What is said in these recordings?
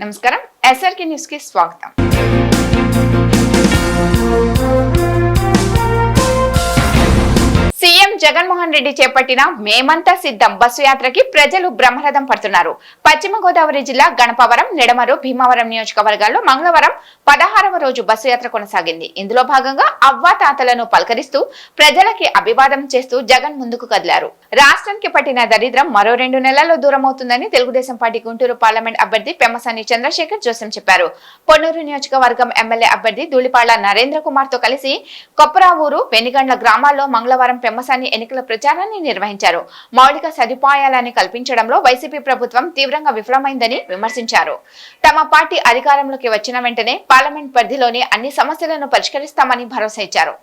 నమస్కారం SRK news కి స్వాగతం సీఎం జగన్మోహన్ రెడ్డి చేపట్టిన మేమంతా సిద్ధం బస్సు యాత్రకి ప్రజలు బ్రహ్మరథం పడుతున్నారు. పశ్చిమ గోదావరి జిల్లా గణపవరం నిడమరు భీమవరం నియోజకవర్గాల్లో మంగళవారం పదహారవ రోజు బస్సు యాత్ర కొనసాగింది. ఇందులో భాగంగా అవ్వా తాతలను పలకరిస్తూ ప్రజలకి అభివాదం చేస్తూ జగన్ ముందుకు కదిలారు. రాష్ట్రానికి పట్టిన దరిద్రం మరో రెండు నెలల్లో దూరమవుతుందని తెలుగుదేశం పార్టీ గుంటూరు పార్లమెంట్ అభ్యర్థి పెమ్మసాని చంద్రశేఖర్ జోసెం చెప్పారు. పొన్నూరు నియోజకవర్గం ఎమ్మెల్యే అభ్యర్థి ధూళిపాళ్ళ నరేంద్ర కుమార్తో కలిసి కొప్పరావూరు వెనిగండ్ల గ్రామాల్లో మంగళవారం పెమ్మసాని ఎన్నికల ప్రచారాన్ని నిర్వహించారు. మౌలిక సదుపాయాలని కల్పించడంలో వైసీపీ ప్రభుత్వం తీవ్రంగా విఫలమైందని విమర్శించారు. తమ పార్టీ అధికారంలోకి వచ్చిన వెంటనే పార్లమెంట్ పరిధిలోని అన్ని సమస్యలను పరిష్కరిస్తామని భరోసా ఇచ్చారు.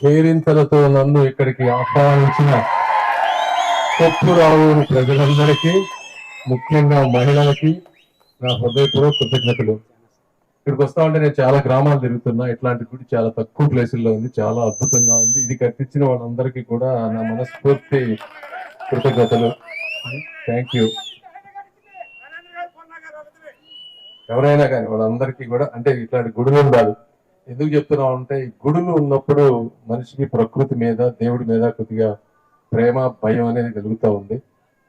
కేరింతలతో నన్ను ఇక్కడికి ఆహ్వానించిన కొప్పురావు ప్రజలందరికీ ముఖ్యంగా మహిళలకి నా హృదయపూర్వక కృతజ్ఞతలు. ఇక్కడికి వస్తా ఉంటే నేను చాలా గ్రామాలు తిరుగుతున్నా. ఇట్లాంటి గుడి చాలా తక్కువ ప్లేసుల్లో ఉంది. చాలా అద్భుతంగా ఉంది. ఇది కట్టించిన వాళ్ళందరికీ కూడా నా మనస్ఫూర్తి కృతజ్ఞతలు. థ్యాంక్ యూ ఎవరైనా కానీ వాళ్ళందరికీ కూడా అంటే ఇట్లాంటి గుడులు ఉండాలి. ఎందుకు చెప్తున్నాం అంటే గుడులు ఉన్నప్పుడు మనిషికి ప్రకృతి మీద దేవుడి మీద కొద్దిగా ప్రేమ భయం అనేది కలుగుతూ ఉంది.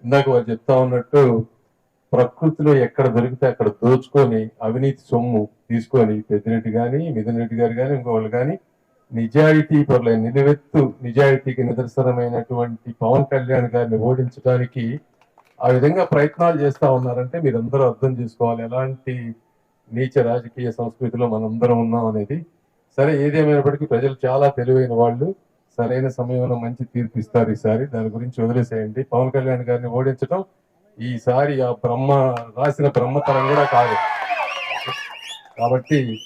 ఇందాక వారు చెప్తా ఉన్నట్టు ప్రకృతిలో ఎక్కడ దొరికితే అక్కడ దోచుకొని అవినీతి సొమ్ము తీసుకొని పెద్దిరెడ్డి కానీ మిథున్ రెడ్డి గారు కానీ ఇంకోళ్ళు కానీ నిజాయితీ పరుల నిలువెత్తు నిజాయితీకి నిదర్శనమైనటువంటి పవన్ కళ్యాణ్ గారిని ఓడించడానికి ఆ విధంగా ప్రయత్నాలు చేస్తా ఉన్నారంటే మీరందరూ అర్థం చేసుకోవాలి. ఎలాంటి నీచ రాజకీయ సంస్కృతిలో మనందరం ఉన్నాం అనేది. సరే ఏదేమైనప్పటికీ ప్రజలు చాలా తెలివైన వాళ్ళు. సరైన సమయంలో మంచి తీర్పు ఇస్తారు ఈసారి. దాని గురించి వదిలేసేయండి. పవన్ కళ్యాణ్ గారిని ఓడించడం ఈసారి ఆ బ్రహ్మ రాసిన బ్రహ్మతరం కూడా కాదు. కాబట్టి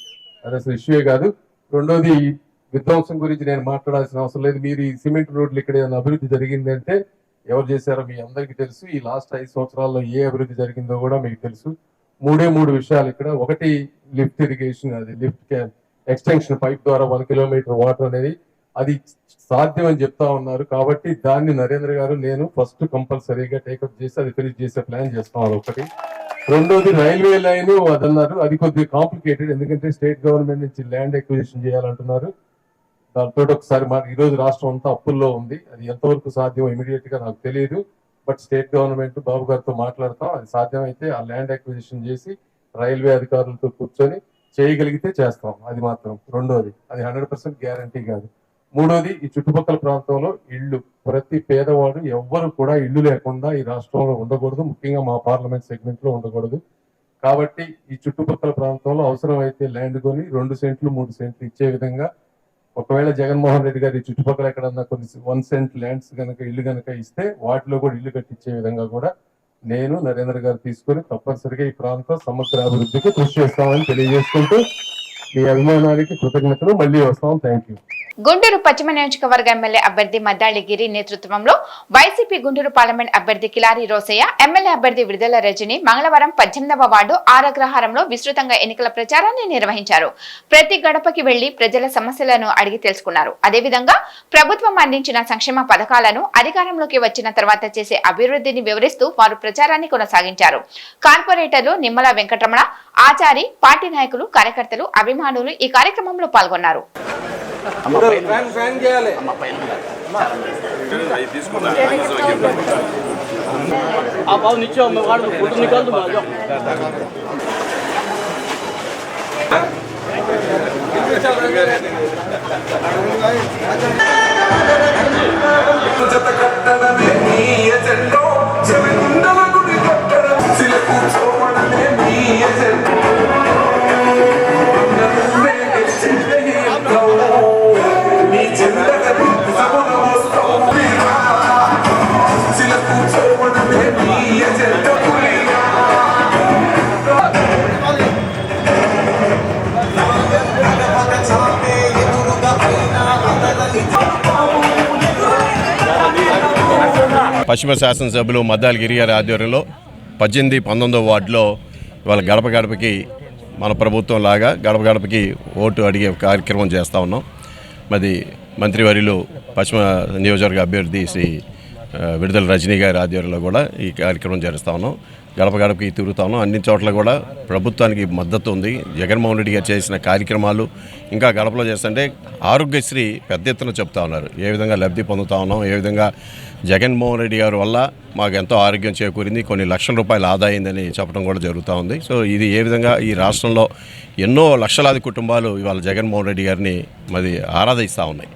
అది అసలు ఇష్యూ కాదు. రెండోది విధ్వంసం గురించి నేను మాట్లాడాల్సిన అవసరం లేదు. మీరు ఈ సిమెంట్ రోడ్లు ఇక్కడ ఏదైనా అభివృద్ధి జరిగిందంటే ఎవరు చేశారో మీ అందరికీ తెలుసు. ఈ లాస్ట్ ఐదు సంవత్సరాల్లో ఏ అభివృద్ధి జరిగిందో కూడా మీకు తెలుసు. మూడే మూడు విషయాలు ఇక్కడ. ఒకటి లిఫ్ట్ ఇరిగేషన్ అది లిఫ్ట్ ఎక్స్టెన్షన్ పైప్ ద్వారా వన్ కిలోమీటర్ వాటర్ అనేది అది సాధ్యం అని చెప్తా ఉన్నారు. కాబట్టి దాన్ని నరేంద్ర గారు నేను ఫస్ట్ కంపల్సరీగా టేకప్ చేసి అది ఫినిష్ చేసే ప్లాన్ చేస్తాం ఒకటి. రెండోది రైల్వే లైన్ అదన్నారు. అది కొద్దిగా కాంప్లికేటెడ్ ఎందుకంటే స్టేట్ గవర్నమెంట్ నుంచి ల్యాండ్ ఎక్విజిషన్ చేయాలంటున్నారు. దాంతో ఒకసారి మా ఈరోజు రాష్ట్రం అంతా అప్పుల్లో ఉంది. అది ఎంతవరకు సాధ్యం ఇమీడియట్గా నాకు తెలియదు బట్ స్టేట్ గవర్నమెంట్ బాబు గారితో మాట్లాడతాం. అది సాధ్యమైతే ఆ ల్యాండ్ అక్విజిషన్ చేసి రైల్వే అధికారులతో కూర్చొని చేయగలిగితే చేస్తాం. అది మాత్రం రెండోది. అది హండ్రెడ్ పర్సెంట్ గ్యారంటీ కాదు. మూడోది ఈ చుట్టుపక్కల ప్రాంతంలో ఇళ్ళు. ప్రతి పేదవాడు ఎవ్వరు కూడా ఇల్లు లేకుండా ఈ రాష్ట్రంలో ఉండకూడదు. ముఖ్యంగా మా పార్లమెంట్ సెగ్మెంట్లో ఉండకూడదు. కాబట్టి ఈ చుట్టుపక్కల ప్రాంతంలో అవసరమైతే ల్యాండ్ కొని రెండు సెంట్లు మూడు సెంట్లు ఇచ్చే విధంగా ఒకవేళ జగన్మోహన్ రెడ్డి గారి చుట్టుపక్కల ఎక్కడన్నా కొన్ని వన్ సెంట్ ల్యాండ్స్ కనుక ఇల్లు కనుక ఇస్తే వాటిలో కూడా ఇల్లు కట్టించే విధంగా కూడా నేను నరేంద్ర గారు తీసుకొని తప్పనిసరిగా ఈ ప్రాంతం సమగ్ర అభివృద్ధికి కృషి చేస్తామని తెలియజేసుకుంటూ మీ అభిమానానికి కృతజ్ఞతలు మళ్ళీ వస్తాం. థ్యాంక్ యూ గుంటూరు పశ్చిమ నియోజకవర్గ ఎమ్మెల్యే అభ్యర్థి మద్దాళి గిరి నేతృత్వంలో వైసీపీ గుంటూరు పార్లమెంట్ అభ్యర్థి కిలారి రోసయ్య ఎమ్మెల్యే అభ్యర్థి విడుదల రజని మంగళవారం పద్దెనిమిదవ వార్డు ఆరగ్రహారంలో విస్తృతంగా ఎన్నికల ప్రచారాన్ని నిర్వహించారు. ప్రతి గడపకి వెళ్ళి ప్రజల సమస్యలను అడిగి తెలుసుకున్నారు. అదేవిధంగా ప్రభుత్వం అందించిన సంక్షేమ పథకాలను అధికారంలోకి వచ్చిన తర్వాత చేసే అభివృద్ధిని వివరిస్తూ వారు ప్రచారాన్ని కొనసాగించారు. కార్పొరేటర్లు నిమ్మల వెంకటరమణ ఆచారి పార్టీ నాయకులు కార్యకర్తలు అభిమానులు అభిమానులు ఈ కార్యక్రమంలో పాల్గొన్నారు. చెత్త కట్టడమే నీ ఎజెండో చెవి గుండల గుడి కట్టడం సిలకూర్చో పశ్చిమ శాసనసభ్యులు మద్దాల గిరి గారి ఆధ్వర్యంలో పద్దెనిమిది పంతొమ్మిదో వార్డులో ఇవాళ గడప గడపకి మన ప్రభుత్వం లాగా గడప గడపకి ఓటు అడిగే కార్యక్రమం చేస్తూ ఉన్నాం. మరి మంత్రివర్యులు పశ్చిమ నియోజకవర్గ అభ్యర్థి శ్రీ విడుదల రజనీ గారి ఆధ్వర్యంలో కూడా ఈ కార్యక్రమం చేస్తూ ఉన్నాం. గడప గడపకి తిరుగుతా ఉన్నాం. అన్ని చోట్ల కూడా ప్రభుత్వానికి మద్దతు ఉంది. జగన్మోహన్ రెడ్డి గారు చేసిన కార్యక్రమాలు ఇంకా గడపలో చేస్తుంటే ఆరోగ్యశ్రీ పెద్ద ఎత్తున చెప్తా ఉన్నారు. ఏ విధంగా లబ్ధి పొందుతా ఉన్నాం? ఏ విధంగా జగన్మోహన్ రెడ్డి గారి వల్ల మాకు ఎంతో ఆరోగ్యం చేకూరింది? కొన్ని లక్షల రూపాయలు ఆదాయిందని చెప్పడం కూడా జరుగుతూ ఉంది. సో ఇది ఏ విధంగా ఈ రాష్ట్రంలో ఎన్నో లక్షలాది కుటుంబాలు ఇవాళ జగన్మోహన్ రెడ్డి గారిని మరి ఆరాధిస్తూ ఉన్నాయి.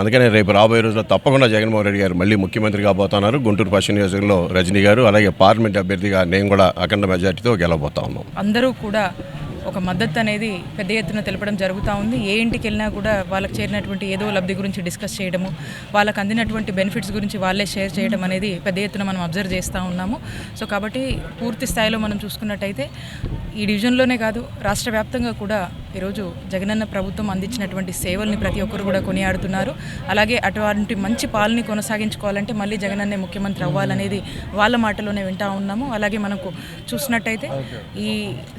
అందుకనే రేపు రాబోయే రోజుల్లో తప్పకుండా జగన్మోహన్ రెడ్డి గారు మళ్ళీ ముఖ్యమంత్రి కాబోతున్నారు. గుంటూరు పశ్చిమ నియోజకవర్గంలో రజనీ గారు అలాగే పార్లమెంట్ అభ్యర్థిగా నేను కూడా అఖండ మెజార్టీతో గెలవబోతా ఉన్నాం. అందరూ కూడా ఒక మద్దతు అనేది పెద్ద ఎత్తున తెలపడం జరుగుతూ ఉంది. ఏ ఇంటికి వెళ్ళినా కూడా వాళ్ళకి చేరినటువంటి ఏదో లబ్ధి గురించి డిస్కస్ చేయడము వాళ్ళకి అందినటువంటి బెనిఫిట్స్ గురించి వాళ్ళే షేర్ చేయడం అనేది పెద్ద ఎత్తున మనం అబ్జర్వ్ చేస్తూ ఉన్నాము. సో కాబట్టి పూర్తి స్థాయిలో మనం చూసుకున్నట్టయితే ఈ డివిజన్లోనే కాదు రాష్ట్ర వ్యాప్తంగా కూడా ఈరోజు జగనన్న ప్రభుత్వం అందించినటువంటి సేవల్ని ప్రతి ఒక్కరు కూడా కొనియాడుతున్నారు. అలాగే అటువంటి మంచి పాలని కొనసాగించుకోవాలంటే మళ్ళీ జగనన్నే ముఖ్యమంత్రి అవ్వాలనేది వాళ్ళ మాటలోనే వింటా ఉన్నాము. అలాగే మనకు చూసినట్టయితే ఈ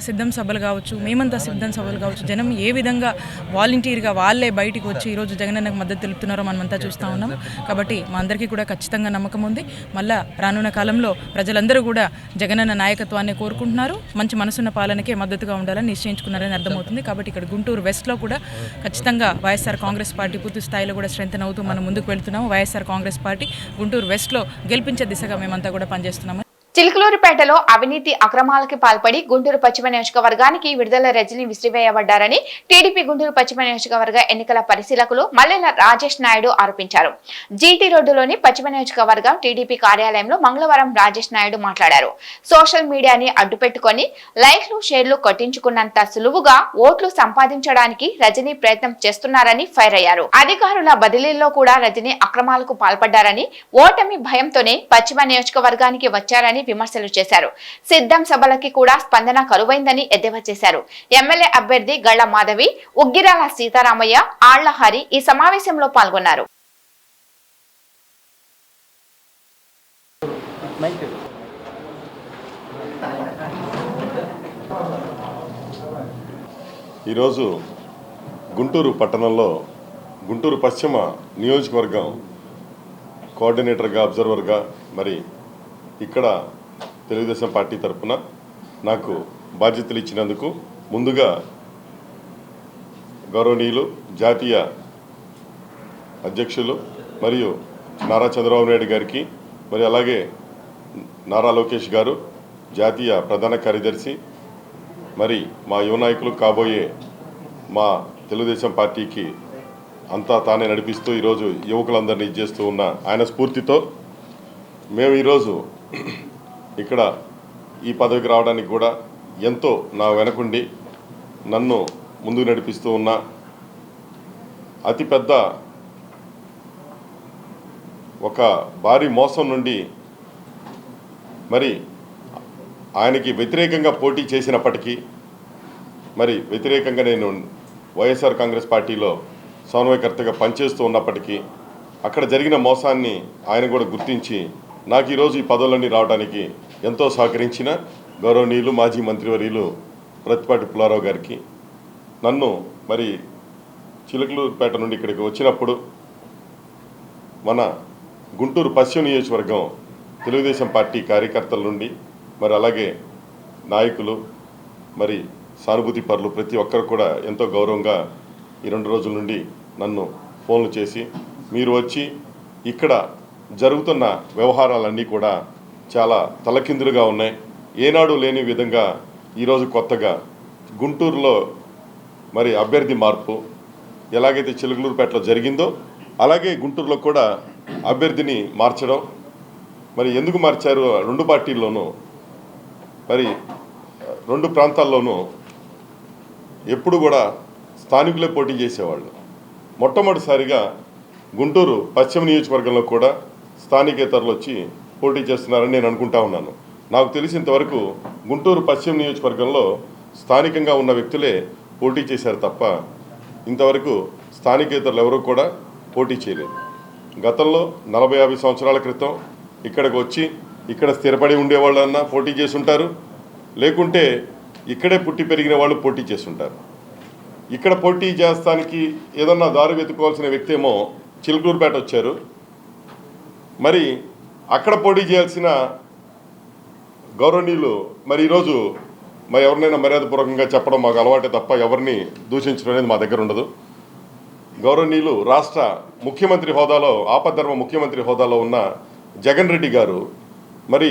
సిద్ధం సభలు కావచ్చు మేమంతా సిద్ధం సభలు కావచ్చు జనం ఏ విధంగా వాలంటీర్గా వాళ్ళే బయటికి వచ్చి ఈరోజు జగనన్నకు మద్దతు తెలుపుతున్నారో మనమంతా చూస్తూ ఉన్నాము కాబట్టి మా అందరికీ కూడా ఖచ్చితంగా నమ్మకం ఉంది. మళ్ళా రానున్న కాలంలో ప్రజలందరూ కూడా జగనన్న నాయకత్వాన్ని కోరుకుంటున్నారు. మంచి మనసున్న పాలనకే మద్దతుగా ఉండాలని నిశ్చయించుకున్నారని అర్థమవుతుంది. కాబట్టి ఇక్కడ గుంటూరు వెస్ట్లో కూడా ఖచ్చితంగా వైఎస్ఆర్ కాంగ్రెస్ పార్టీ పూర్తి స్థాయిలో కూడా స్ట్రెంత్ అవుతూ మనం ముందుకు వెళ్తున్నాము. వైఎస్ఆర్ కాంగ్రెస్ పార్టీ గుంటూరు వెస్ట్లో గెలిపించే దిశగా మేమంతా కూడా పనిచేస్తున్నాము. చిలుకలూరుపేటలో అవినీతి అక్రమాలకి పాల్పడి గుంటూరు పశ్చిమ నియోజకవర్గానికి విడుదల రజని విసిరివేయబడ్డారని టీడీపీ గుంటూరు పశ్చిమ నియోజకవర్గ ఎన్నికల పరిశీలకులు మల్లెల రాజేష్ నాయుడు ఆరోపించారు. జీటీ రోడ్డులోని పశ్చిమ నియోజకవర్గం టీడీపీ కార్యాలయంలో మంగళవారం రాజేష్ నాయుడు మాట్లాడారు. సోషల్ మీడియాని అడ్డుపెట్టుకుని లైక్లు షేర్లు కొట్టించుకున్నంత సులువుగా ఓట్లు సంపాదించడానికి రజనీ ప్రయత్నం చేస్తున్నారని ఫైర్ అయ్యారు. అధికారుల బదిలీల్లో కూడా రజని అక్రమాలకు పాల్పడ్డారని ఓటమి భయంతోనే పశ్చిమ నియోజకవర్గానికి వచ్చారని విమర్శలు చేశారు. సిద్ధం సభలకి కూడా స్పందన కరువైందని ఎద్దేవా చేశారు. ఎమ్మెల్యే అభ్యర్థి గళ్ళ మాధవి ఉగ్గిరాల సీతారామయ్య ఆళ్ళహారి ఈ సమావేశంలో పాల్గొన్నారు. ఈరోజు గుంటూరు పట్టణంలో గుంటూరు పశ్చిమ నియోజకవర్గం కోఆర్డినేటర్గా అబ్జర్వర్గా మరి ఇక్కడ తెలుగుదేశం పార్టీ తరఫున నాకు బాధ్యతలు ఇచ్చినందుకు ముందుగా గౌరవనీయులు జాతీయ అధ్యక్షులు మరియు నారా చంద్రబాబు నాయుడు గారికి మరి అలాగే నారా లోకేష్ గారు జాతీయ ప్రధాన కార్యదర్శి మరి మా యువ నాయకులు కాబోయే మా తెలుగుదేశం పార్టీకి అంతా తానే నడిపిస్తూ ఈరోజు యువకులందరినీ ఇచ్చేస్తూ ఉన్న ఆయన స్ఫూర్తితో మేము ఈరోజు ఇక్కడ ఈ పదవికి రావడానికి కూడా ఎంతో నా వెనకుండి నన్ను ముందుకు నడిపిస్తూ ఉన్న అతిపెద్ద ఒక భారీ మోసం నుండి మరి ఆయనకి వ్యతిరేకంగా పోటీ చేసినప్పటికీ మరి వ్యతిరేకంగా నేను వైఎస్ఆర్ కాంగ్రెస్ పార్టీలో సమన్వయకర్తగా పనిచేస్తూ ఉన్నప్పటికీ అక్కడ జరిగిన మోసాన్ని ఆయన కూడా గుర్తించి నాకు ఈరోజు ఈ పదవులన్నీ రావడానికి ఎంతో సహకరించిన గౌరవనీయులు మాజీ మంత్రివర్యులు ప్రతిపాటి పుల్లారావు గారికి. నన్ను మరి చిలకలూరుపేట నుండి ఇక్కడికి వచ్చినప్పుడు మన గుంటూరు పశ్చిమ నియోజకవర్గం తెలుగుదేశం పార్టీ కార్యకర్తల నుండి మరి అలాగే నాయకులు మరి సానుభూతి పరులు ప్రతి ఒక్కరు కూడా ఎంతో గౌరవంగా ఈ రెండు రోజుల నుండి నన్ను ఫోన్లు చేసి మీరు వచ్చి ఇక్కడ జరుగుతున్న వ్యవహారాలన్నీ కూడా చాలా తలకిందులుగా ఉన్నాయి. ఏనాడు లేని విధంగా ఈరోజు కొత్తగా గుంటూరులో మరి అభ్యర్థి మార్పు ఎలాగైతే చిలుకలూరుపేటలో జరిగిందో అలాగే గుంటూరులో కూడా అభ్యర్థిని మార్చడం. మరి ఎందుకు మార్చారు? రెండు పార్టీల్లోనూ మరి రెండు ప్రాంతాల్లోనూ ఎప్పుడు కూడా స్థానికులే పోటీ చేసేవాళ్ళు. మొట్టమొదటిసారిగా గుంటూరు పశ్చిమ నియోజకవర్గంలో కూడా స్థానికేతరులు వచ్చి పోటీ చేస్తున్నారని నేను అనుకుంటా ఉన్నాను. నాకు తెలిసినంతవరకు గుంటూరు పశ్చిమ నియోజకవర్గంలో స్థానికంగా ఉన్న వ్యక్తులే పోటీ చేశారు తప్ప ఇంతవరకు స్థానికేతరులు ఎవరూ కూడా పోటీ చేయలేదు. గతంలో నలభై యాభై సంవత్సరాల క్రితం ఇక్కడికి వచ్చి ఇక్కడ స్థిరపడి ఉండేవాళ్ళన్నా పోటీ చేసి ఉంటారు లేకుంటే ఇక్కడే పుట్టి పెరిగిన వాళ్ళు పోటీ చేసి ఉంటారు ఇక్కడ పోటీ చేస్తానికి ఏదన్నా దారి వెతుకోవాల్సిన వ్యక్తి ఏమో చిలుకూరుపేట వచ్చారు. మరి అక్కడ పోటీ చేయాల్సిన గౌరవనీయులు మరి ఈరోజు మరి ఎవరినైనా మర్యాదపూర్వకంగా చెప్పడం మాకు అలవాటే తప్ప ఎవరిని దూషించడం అనేది మా దగ్గర ఉండదు. గౌరవనీయులు రాష్ట్ర ముఖ్యమంత్రి హోదాలో ఆపద్ధర్మ ముఖ్యమంత్రి హోదాలో ఉన్న జగన్ రెడ్డి గారు మరి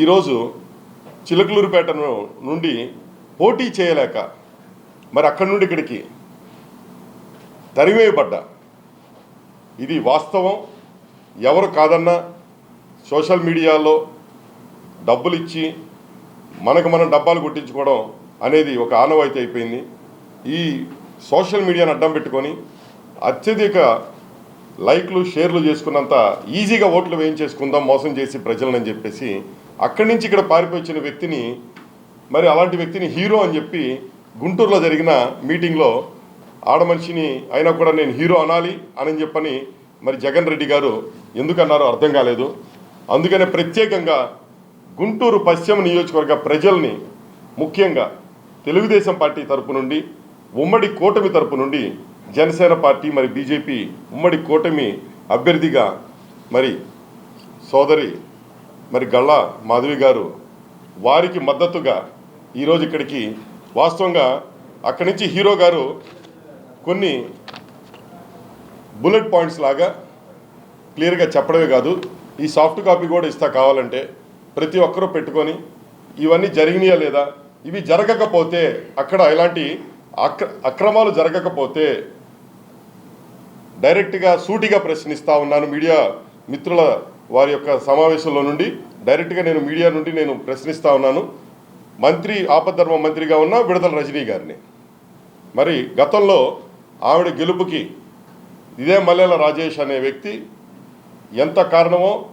ఈరోజు చిలకలూరుపేట నుండి పోటీ చేయలేక మరి అక్కడి నుండి ఇక్కడికి తరివేయబడ్డా ఇది వాస్తవం. ఎవరు కాదన్నా సోషల్ మీడియాలో డబ్బులు ఇచ్చి మనకు మనం డబ్బాలు కొట్టించుకోవడం అనేది ఒక ఆనవాయితీ అయిపోయింది. ఈ సోషల్ మీడియాను అడ్డం పెట్టుకొని అత్యధిక లైక్లు షేర్లు చేసుకున్నంత ఈజీగా ఓట్లు వేయించేసుకుందాం మోసం చేసి ప్రజలని చెప్పేసి అక్కడి నుంచి ఇక్కడ పారిపోయిన వ్యక్తిని మరి అలాంటి వ్యక్తిని హీరో అని చెప్పి గుంటూరులో జరిగిన మీటింగ్లో ఆడ మనిషిని అయినా కూడా నేను హీరో అనాలి అని చెప్పని మరి జగన్ రెడ్డి గారు ఎందుకన్నారో అర్థం కాలేదు. అందుకనే ప్రత్యేకంగా గుంటూరు పశ్చిమ నియోజకవర్గ ప్రజల్ని ముఖ్యంగా తెలుగుదేశం పార్టీ తరపు నుండి ఉమ్మడి కూటమి తరపు నుండి జనసేన పార్టీ మరి బీజేపీ ఉమ్మడి కూటమి అభ్యర్థిగా మరి సోదరి మరి గళ్ళ మాధవి గారు వారికి మద్దతుగా ఈరోజు ఇక్కడికి వాస్తవంగా అక్కడి నుంచి హీరో గారు కొన్ని బుల్లెట్ పాయింట్స్ లాగా క్లియర్గా చెప్పడమే కాదు ఈ సాఫ్ట్ కాపీ కూడా ఇస్తా కావాలంటే ప్రతి ఒక్కరూ పెట్టుకొని ఇవన్నీ జరిగినాయా లేదా? ఇవి జరగకపోతే అక్కడ ఇలాంటి అక్ర అక్రమాలు జరగకపోతే డైరెక్ట్గా సూటిగా ప్రశ్నిస్తూ ఉన్నాను మీడియా మిత్రుల వారి యొక్క సమావేశంలో నుండి. డైరెక్ట్గా నేను మీడియా నుండి నేను ప్రశ్నిస్తా ఉన్నాను. మంత్రి ఆపద్ధర్మ మంత్రిగా ఉన్న విడుదల రజనీ గారిని. మరి గతంలో ఆవిడ గెలుపుకి ఇదే మల్లెల రాజేష్ అనే వ్యక్తి ఎంత కారణమో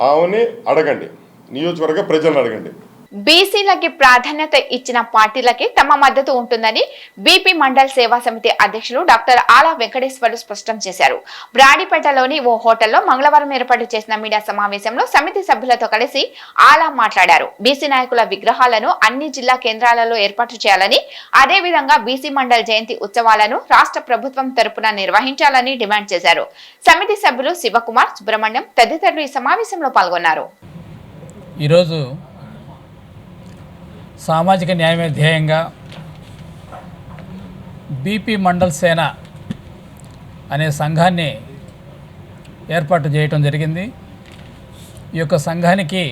ఆమెని అడగండి. నియోజకవర్గ ప్రజలను అడగండి. బీసీలకి ప్రాధాన్యత ఇచ్చిన పార్టీలకి తమ మద్దతు ఉంటుందని బీపీ మండల్ సేవా సమితి అధ్యక్షులు డాక్టర్ ఆలా వెంకటేశ్వర్లు స్పష్టం చేశారు. బ్రాడిపేటలోని ఓ హోటల్లో మంగళవారం ఏర్పాటు చేసిన మీడియా సమావేశంలో సమితి సభ్యులతో కలిసి ఆలా మాట్లాడారు. బీసీ నాయకుల విగ్రహాలను అన్ని జిల్లా కేంద్రాలలో ఏర్పాటు చేయాలని అదేవిధంగా బీసీ మండల్ జయంతి ఉత్సవాలను రాష్ట్ర ప్రభుత్వం తరపున నిర్వహించాలని డిమాండ్ చేశారు. సమితి సభ్యులు శివకుమార్ సుబ్రహ్మణ్యం తదితరులు ఈ సమావేశంలో పాల్గొన్నారు. ఈరోజు సామాజిక న్యాయమే ధ్యేయంగా బీపీ మండల్ సేన అనే సంఘాన్ని ఏర్పాటు చేయటం జరిగింది. ఈ యొక్క సంఘానికి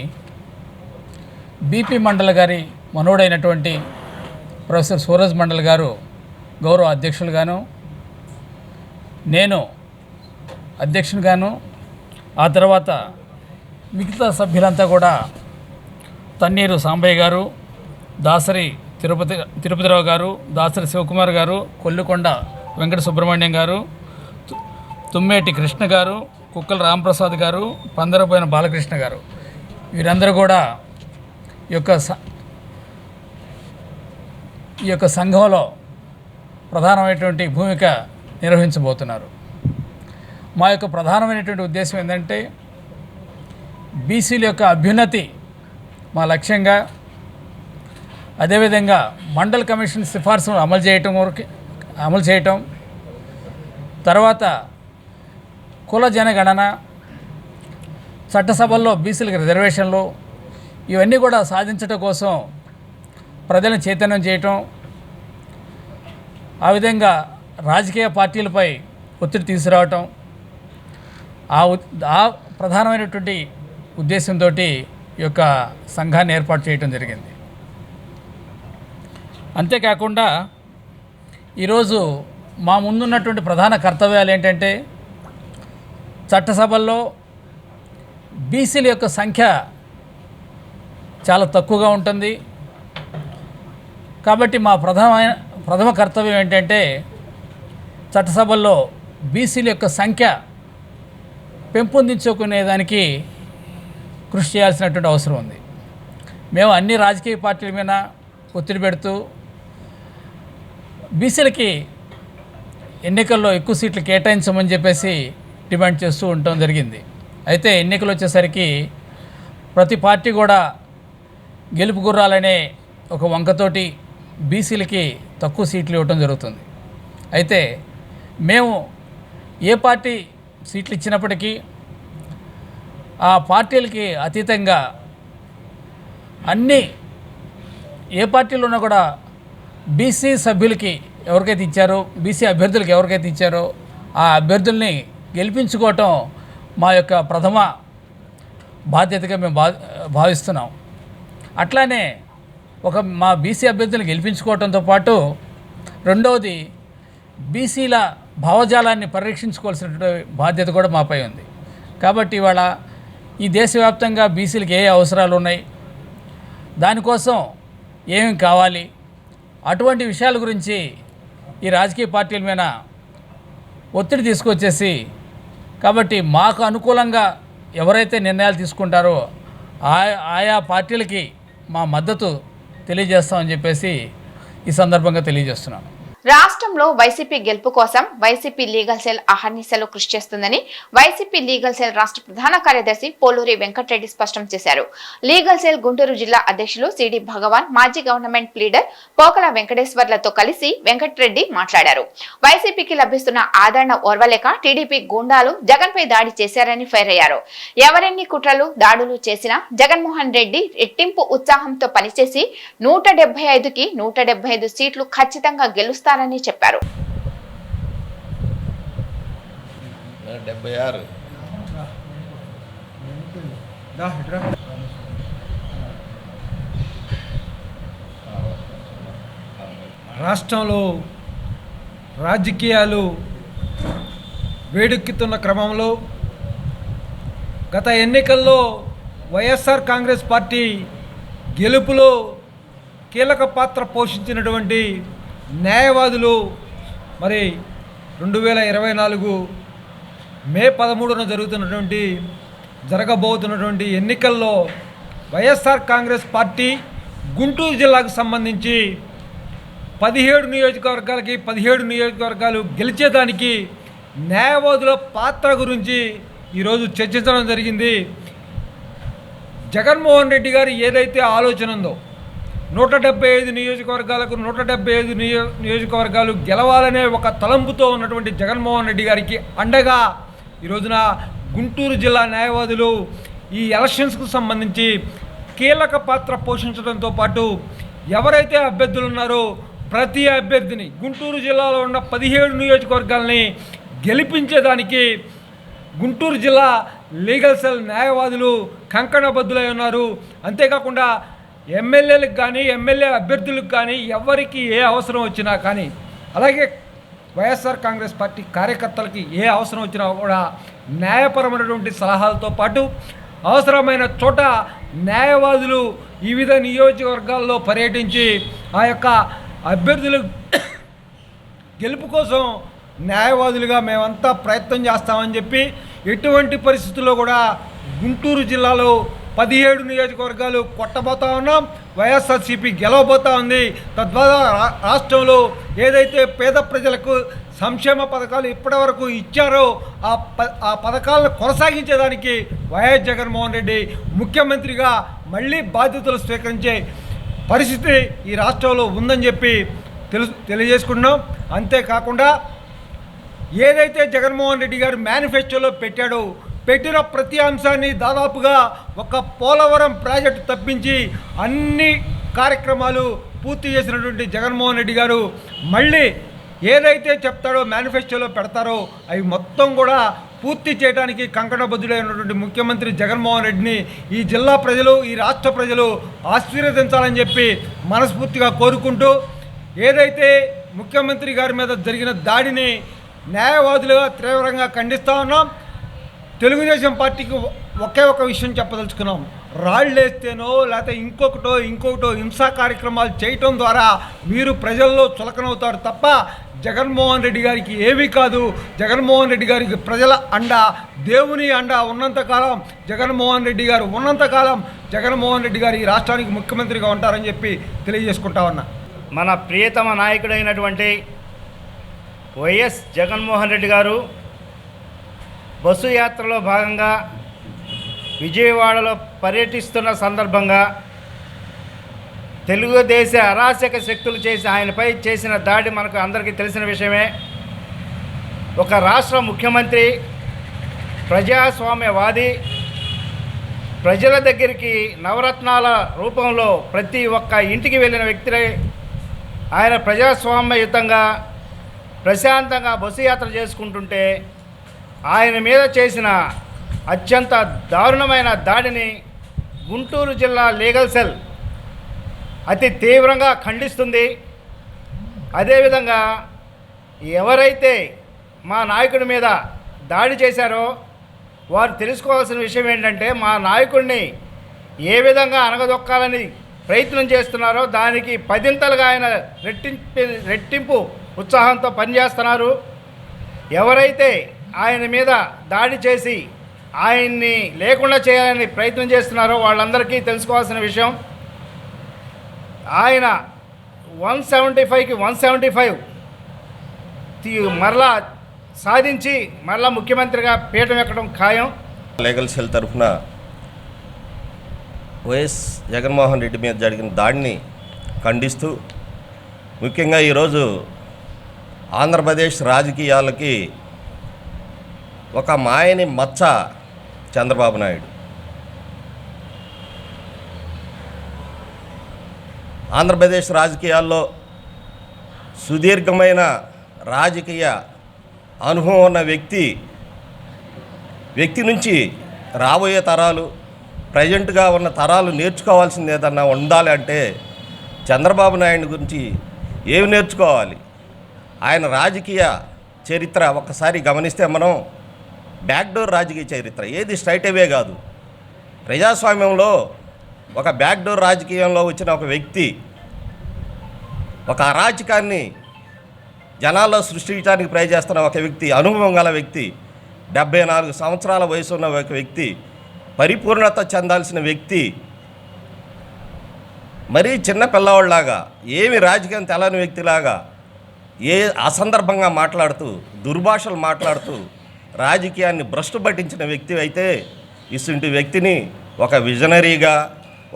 బీపీ మండల్ గారి మనోడైనటువంటి ప్రొఫెసర్ సూరజ్ మండల్ గారు గౌరవ అధ్యక్షులుగాను నేను అధ్యక్షునిగాను ఆ తర్వాత మిగతా సభ్యులంతా కూడా తన్నీరు సాంబయ్య గారు దాసరి తిరుపతి తిరుపతిరావు గారు దాసరి శివకుమార్ గారు కొల్లుకొండ వెంకట సుబ్రహ్మణ్యం గారు తు- తుమ్మేటి కృష్ణ గారు కుక్కల రామప్రసాద్ గారు పందరపోయిన బాలకృష్ణ గారు. వీరందరూ కూడా ఈ యొక్క స- ఈ యొక్క సంఘంలో ప్రధానమైనటువంటి భూమిక నిర్వహించబోతున్నారు. మా యొక్క ప్రధానమైనటువంటి ఉద్దేశం ఏంటంటే బీసీల యొక్క అభ్యున్నతి మా లక్ష్యంగా అదేవిధంగా మండల్ కమిషన్ సిఫార్సును అమలు చేయటం వరకు అమలు చేయటం. తర్వాత కుల జనగణన చట్టసభల్లో బీసీలకు రిజర్వేషన్లు ఇవన్నీ కూడా సాధించడం కోసం ప్రజలను చైతన్యం చేయటం. ఆ విధంగా రాజకీయ పార్టీలపై ఒత్తిడి తీసుకురావటం. ఆ ఆ ప్రధానమైనటువంటి ఉద్దేశంతో ఈ యొక్క సంఘాన్ని ఏర్పాటు చేయటం జరిగింది. అంతేకాకుండా ఈరోజు మా ముందున్నటువంటి ప్రధాన కర్తవ్యాలు ఏంటంటే చట్టసభల్లో బీసీల యొక్క సంఖ్య చాలా తక్కువగా ఉంటుంది. కాబట్టి మా ప్రధానమైన ప్రథమ కర్తవ్యం ఏంటంటే చట్టసభల్లో బీసీల యొక్క సంఖ్య పెంపొందించుకునేదానికి కృషి చేయాల్సినటువంటి అవసరం ఉంది. మేము అన్ని రాజకీయ పార్టీల మీద ఒత్తిడి పెడుతూ బీసీలకి ఎన్నికల్లో ఎక్కువ సీట్లు కేటాయించమని చెప్పేసి డిమాండ్ చేస్తూ ఉండటం జరిగింది. అయితే ఎన్నికలు వచ్చేసరికి ప్రతి పార్టీ కూడా గెలుపు గుర్రాలనే ఒక వంకతోటి బీసీలకి తక్కువ సీట్లు ఇవ్వటం జరుగుతుంది. అయితే మేము ఏ పార్టీ సీట్లు ఇచ్చినప్పటికీ ఆ పార్టీలకి అతీతంగా అన్ని ఏ పార్టీలో ఉన్నా కూడా బీసీ సభ్యులకి ఎవరికైతే ఇచ్చారో బీసీ అభ్యర్థులకి ఎవరికైతే ఇచ్చారో ఆ అభ్యర్థుల్ని గెలిపించుకోవటం మా యొక్క ప్రథమ బాధ్యతగా మేము భా భావిస్తున్నాం. అట్లానే ఒక మా బీసీ అభ్యర్థులను గెలిపించుకోవడంతో పాటు రెండవది బీసీల భావజాలాన్ని పరిరక్షించుకోవాల్సినటువంటి బాధ్యత కూడా మాపై ఉంది. కాబట్టి ఇవాళ ఈ దేశవ్యాప్తంగా బీసీలకు ఏ అవసరాలు ఉన్నాయి దానికోసం ఏమేమి కావాలి అటువంటి విషయాల గురించి ఈ రాజకీయ పార్టీల మీద ఒత్తిడి తీసుకొచ్చేసి కాబట్టి మాకు అనుకూలంగా ఎవరైతే నిర్ణయాలు తీసుకుంటారో ఆయా ఆయా పార్టీలకి మా మద్దతు తెలియజేస్తామని చెప్పేసి ఈ సందర్భంగా తెలియజేస్తున్నాను. రాష్ట్రంలో వైసీపీ గెలుపు కోసం వైసీపీ లీగల్ సెల్ అహర్నిశలు కృషి చేస్తుందని వైసీపీ లీగల్ సెల్ రాష్ట్ర ప్రధాన కార్యదర్శి పోలూరి వెంకటరెడ్డి స్పష్టం చేశారు. లీగల్ సెల్ గుంటూరు జిల్లా అధ్యక్షులు సిడి భగవాన్ మాజీ గవర్నమెంట్ లీడర్ పోకల వెంకటేశ్వర్లతో కలిసి వెంకటరెడ్డి మాట్లాడారు. వైసీపీకి లభిస్తున్న ఆదరణ ఓర్వలేక టీడీపీ గూండాలు జగన్ పై దాడి చేశారని ఫైర్ అయ్యారు. ఎవరెన్ని కుట్రలు దాడులు చేసినా జగన్మోహన్ రెడ్డి రెట్టింపు ఉత్సాహంతో పనిచేసి నూట డెబ్బై ఐదుకి నూట డెబ్బై ఐదు సీట్లు ఖచ్చితంగా గెలుస్తారు గెలుస్తారని చెప్పారు. రాష్ట్రంలో రాజకీయాలు వేడెక్కుతున్న క్రమంలో గత ఎన్నికల్లో వైఎస్ఆర్ కాంగ్రెస్ పార్టీ గెలుపులో కీలక పాత్ర పోషించినటువంటి న్యాయవాదులు మరి రెండు వేల ఇరవై నాలుగు మే పదమూడున జరుగుతున్నటువంటి జరగబోతున్నటువంటి ఎన్నికల్లో వైఎస్ఆర్ కాంగ్రెస్ పార్టీ గుంటూరు జిల్లాకు సంబంధించి పదిహేడు నియోజకవర్గాలకి పదిహేడు నియోజకవర్గాలు గెలిచేదానికి న్యాయవాదుల పాత్ర గురించి ఈరోజు చర్చించడం జరిగింది. జగన్మోహన్ రెడ్డి గారు ఏదైతే ఆలోచన ఉందో నూట డెబ్బై ఐదు నియోజకవర్గాలకు నూట డెబ్బై ఐదు నియో నియోజకవర్గాలు గెలవాలనే ఒక తలంపుతో ఉన్నటువంటి జగన్మోహన్ రెడ్డి గారికి అండగా ఈ రోజున గుంటూరు జిల్లా న్యాయవాదులు ఈ ఎలక్షన్స్కు సంబంధించి కీలక పాత్ర పోషించడంతో పాటు ఎవరైతే అభ్యర్థులు ఉన్నారో ప్రతి అభ్యర్థిని గుంటూరు జిల్లాలో ఉన్న పదిహేడు నియోజకవర్గాల్ని గెలిపించేదానికి గుంటూరు జిల్లా లీగల్ సెల్ న్యాయవాదులు కంకణబద్దులై ఉన్నారు. అంతేకాకుండా ఎమ్మెల్యేలకు కానీ ఎమ్మెల్యే అభ్యర్థులకు కానీ ఎవరికి ఏ అవసరం వచ్చినా కానీ అలాగే వైఎస్ఆర్ కాంగ్రెస్ పార్టీ కార్యకర్తలకి ఏ అవసరం వచ్చినా కూడా న్యాయపరమైనటువంటి సలహాలతో పాటు అవసరమైన చోట న్యాయవాదులు వివిధ నియోజకవర్గాల్లో పర్యటించి ఆ యొక్క అభ్యర్థులు గెలుపు కోసం న్యాయవాదులుగా మేమంతా ప్రయత్నం చేస్తామని చెప్పి ఎటువంటి పరిస్థితుల్లో కూడా గుంటూరు జిల్లాలో పదిహేడు నియోజకవర్గాలు కొట్టబోతా ఉన్నాం. వైఎస్ఆర్సీపీ గెలవబోతా ఉంది. తద్వారా రా- రాష్ట్రంలో ఏదైతే పేద ప్రజలకు సంక్షేమ పథకాలు ఇప్పటివరకు ఇచ్చారో ఆ ప ఆ పథకాలను కొనసాగించేదానికి వైఎస్ జగన్మోహన్ రెడ్డి ముఖ్యమంత్రిగా మళ్ళీ బాధ్యతలు స్వీకరించే పరిస్థితి ఈ రాష్ట్రంలో ఉందని చెప్పి తెలుసు తెలియజేసుకున్నాం అంతేకాకుండా ఏదైతే జగన్మోహన్ రెడ్డి గారు మేనిఫెస్టోలో పెట్టాడో పెట్టిన ప్రతి అంశాన్ని దాదాపుగా ఒక పోలవరం ప్రాజెక్టు తప్పించి అన్ని కార్యక్రమాలు పూర్తి చేసినటువంటి జగన్మోహన్ రెడ్డి గారు మళ్ళీ ఏదైతే చెప్తాడో మేనిఫెస్టోలో పెడతారో అవి మొత్తం కూడా పూర్తి చేయడానికి కంకణబద్ధుడైనటువంటి ముఖ్యమంత్రి జగన్మోహన్ రెడ్డిని ఈ జిల్లా ప్రజలు ఈ రాష్ట్ర ప్రజలు ఆశీర్వదించాలని చెప్పి మనస్ఫూర్తిగా కోరుకుంటూ ఏదైతే ముఖ్యమంత్రి గారి మీద జరిగిన దాడిని న్యాయవాదులుగా తీవ్రంగా ఖండిస్తూ ఉన్నాం. తెలుగుదేశం పార్టీకి ఒకే ఒక విషయం చెప్పదలుచుకున్నాం. రాళ్ళేస్తేనో లేకపోతే ఇంకొకటో ఇంకొకటో హింసా కార్యక్రమాలు చేయటం ద్వారా మీరు ప్రజల్లో చులకనవుతారు తప్ప జగన్మోహన్ రెడ్డి గారికి ఏమీ కాదు. జగన్మోహన్ రెడ్డి గారికి ప్రజల అండ దేవుని అండ ఉన్నంతకాలం జగన్మోహన్ రెడ్డి గారు ఉన్నంతకాలం జగన్మోహన్ రెడ్డి గారు ఈ రాష్ట్రానికి ముఖ్యమంత్రిగా ఉంటారని చెప్పి తెలియజేసుకుంటా ఉన్నా. మన ప్రియతమ నాయకుడైనటువంటి వైఎస్ జగన్మోహన్ రెడ్డి గారు బస్సు యాత్రలో భాగంగా విజయవాడలో పర్యటిస్తున్న సందర్భంగా తెలుగుదేశ అరాచక శక్తులు చేసి ఆయనపై చేసిన దాడి మనకు అందరికీ తెలిసిన విషయమే. ఒక రాష్ట్ర ముఖ్యమంత్రి ప్రజాస్వామ్యవాది ప్రజల దగ్గరికి నవరత్నాల రూపంలో ప్రతి ఒక్క ఇంటికి వెళ్ళిన వ్యక్తులే ఆయన ప్రజాస్వామ్యయుతంగా ప్రశాంతంగా బస్సు యాత్ర చేసుకుంటుంటే ఆయన మీద చేసిన అత్యంత దారుణమైన దాడిని గుంటూరు జిల్లా లీగల్ సెల్ అతి తీవ్రంగా ఖండిస్తుంది. అదేవిధంగా ఎవరైతే మా నాయకుడి మీద దాడి చేశారో వారు తెలుసుకోవాల్సిన విషయం ఏంటంటే మా నాయకుడిని ఏ విధంగా అనగదొక్కాలని ప్రయత్నం చేస్తున్నారో దానికి పదింతలుగా ఆయన రెట్టింపు రెట్టింపు ఉత్సాహంతో పనిచేస్తున్నారు. ఎవరైతే ఆయన మీద దాడి చేసి ఆయన్ని లేకుండా చేయాలని ప్రయత్నం చేస్తున్నారో వాళ్ళందరికీ తెలుసుకోవాల్సిన విషయం. ఆయన వన్ సెవెంటీ ఫైవ్కి వన్ సెవెంటీ ఫైవ్ మరలా సాధించి మరలా ముఖ్యమంత్రిగా పీఠం ఎక్కడం ఖాయం. లీగల్ సెల్ తరఫున వైఎస్ జగన్మోహన్ రెడ్డి మీద జరిగిన దాడిని ఖండిస్తూ ముఖ్యంగా ఈరోజు ఆంధ్రప్రదేశ్ రాజకీయాలకి ఒక మాయని మచ్చ చంద్రబాబు నాయుడు. ఆంధ్రప్రదేశ్ రాజకీయాల్లో సుదీర్ఘమైన రాజకీయ అనుభవం ఉన్న వ్యక్తి వ్యక్తి నుంచి రాబోయే తరాలు ప్రజెంట్గా ఉన్న తరాలు నేర్చుకోవాల్సింది ఏదన్నా ఉండాలి అంటే చంద్రబాబు నాయుడు గురించి ఏమి నేర్చుకోవాలి? ఆయన రాజకీయ చరిత్ర ఒక్కసారి గమనిస్తే మనం బ్యాక్డోర్ రాజకీయ చరిత్ర. ఏది స్ట్రైట్ అవే కాదు. ప్రజాస్వామ్యంలో ఒక బ్యాక్డోర్ రాజకీయంలో వచ్చిన ఒక వ్యక్తి ఒక అరాచకాన్ని జనాల్లో సృష్టించడానికి ట్రై చేస్తున్న ఒక వ్యక్తి అనుభవం గల వ్యక్తి డెబ్బై నాలుగు సంవత్సరాల వయసు ఉన్న ఒక వ్యక్తి పరిపూర్ణత చెందాల్సిన వ్యక్తి మరీ చిన్న పిల్లవాళ్ళలాగా ఏమి రాజకీయం తెలని వ్యక్తిలాగా ఏ అసందర్భంగా మాట్లాడుతూ దుర్భాషలు మాట్లాడుతూ రాజకీయాన్ని భ్రష్టు పట్టించిన వ్యక్తి అయితే ఇసుంటి వ్యక్తిని ఒక విజనరీగా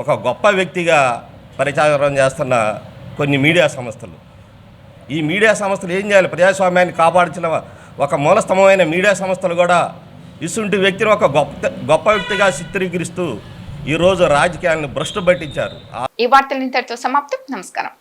ఒక గొప్ప వ్యక్తిగా ప్రచారం చేస్తున్న కొన్ని మీడియా సంస్థలు. ఈ మీడియా సంస్థలు ఏం చేయాలి? ప్రజాస్వామ్యాన్ని కాపాడించిన ఒక మూలస్తంభమైన మీడియా సంస్థలు కూడా ఇసుంటి వ్యక్తిని ఒక గొప్ప గొప్ప వ్యక్తిగా చిత్రీకరిస్తూ ఈరోజు రాజకీయాలను భ్రష్టు పట్టించారు. ఈ వార్తలు ఇంతటితో సమాప్తం. నమస్కారం.